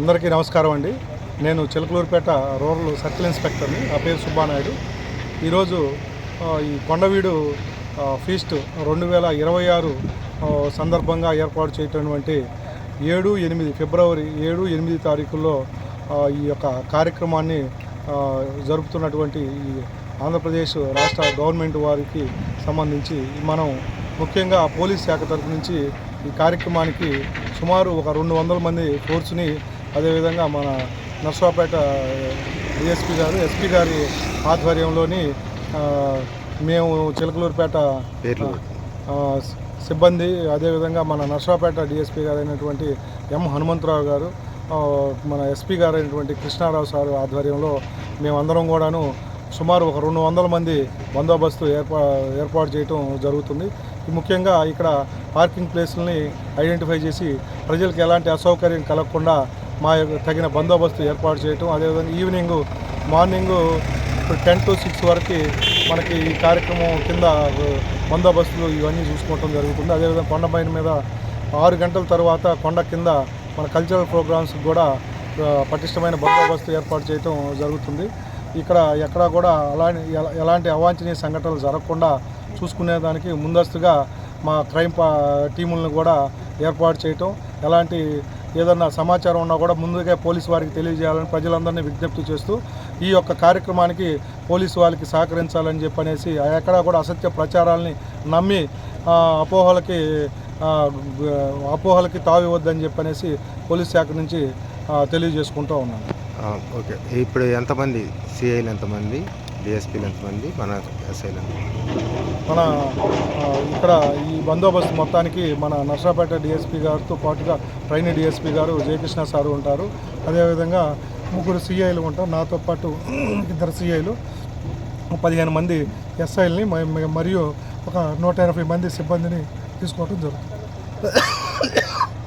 అందరికీ నమస్కారం అండి. నేను చిలకలూరుపేట రూరల్ సర్కిల్ ఇన్స్పెక్టర్ని. నా పేరు సుబ్బానాయుడు. ఈరోజు ఈ కొండవీడు ఫీస్ట్ రెండు వేల ఇరవై ఆరు సందర్భంగా ఏర్పాటు చేయటటువంటి ఏడు ఎనిమిది ఫిబ్రవరి ఏడు ఎనిమిది తారీఖుల్లో ఈ యొక్క కార్యక్రమాన్ని జరుపుతున్నటువంటి ఈ ఆంధ్రప్రదేశ్ రాష్ట్ర గవర్నమెంట్ వారికి సంబంధించి మనం ముఖ్యంగా పోలీస్ శాఖ తరపు నుంచి ఈ కార్యక్రమానికి సుమారు ఒక రెండు వందల మంది ఫోర్స్ని అదేవిధంగా మన నర్సాపేట డిఎస్పీ గారు ఎస్పీ గారి ఆధ్వర్యంలోని మేము చిలకలూరుపేట సిబ్బంది అదేవిధంగా మన నర్సాపేట డిఎస్పీ గారు అయినటువంటి ఎం హనుమంతరావు గారు మన ఎస్పీ గారు అయినటువంటి కృష్ణారావు సార్ ఆధ్వర్యంలో మేమందరం కూడాను సుమారు ఒక రెండు వందల మంది బందోబస్తు ఏర్పా ఏర్పాటు చేయటం జరుగుతుంది. ముఖ్యంగా ఇక్కడ పార్కింగ్ ప్లేస్లని ఐడెంటిఫై చేసి ప్రజలకు ఎలాంటి అసౌకర్యం కలగకుండా మా యొక్క తగిన బందోబస్తు ఏర్పాటు చేయటం అదేవిధంగా evening morning ten to six వరకు మనకి ఈ కార్యక్రమం కింద బందోబస్తులు ఇవన్నీ చూసుకోవటం జరుగుతుంది. అదేవిధంగా కొండ పైన మీద ఆరు గంటల తర్వాత కొండ కింద మన కల్చరల్ ప్రోగ్రామ్స్ కూడా పటిష్టమైన బందోబస్తు ఏర్పాటు చేయటం జరుగుతుంది. ఇక్కడ ఎక్కడా కూడా అలాంటి ఎలాంటి అవాంఛనీయ సంఘటనలు జరగకుండా చూసుకునేదానికి ముందస్తుగా మా క్రైమ్ పా టీములను కూడా ఏర్పాటు చేయటం ఎలాంటి ఏదన్నా సమాచారం ఉన్నా కూడా ముందుగా పోలీసు వారికి తెలియజేయాలని ప్రజలందరినీ విజ్ఞప్తి చేస్తూ ఈ యొక్క కార్యక్రమానికి పోలీసు వాళ్ళకి సహకరించాలని చెప్పనేసి ఎక్కడా కూడా అసత్య ప్రచారాలని నమ్మి అపోహలకి అపోహలకి తావివద్దని చెప్పనేసి పోలీస్ శాఖ నుంచి తెలియజేసుకుంటూ ఉన్నాను. ఓకే. ఇప్పుడు ఎంతమంది సిఐలు ఎంతమంది? డిఎస్పీలు ఎంతమంది మన ఎస్ఐలు మన ఇక్కడ ఈ బందోబస్తు మొత్తానికి మన నర్సాపేట డిఎస్పీ గారితో పాటుగా ట్రైనీ డిఎస్పీ గారు జయకృష్ణ సారు ఉంటారు. అదేవిధంగా ముగ్గురు సిఐలు ఉంటారు. నాతో పాటు ఇద్దరు సిఐలు. పదిహేను మంది ఎస్ఐల్ని మరియు ఒక నూట ఎనభై మంది సిబ్బందిని తీసుకోవడం జరుగుతుంది.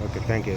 Okay thank you.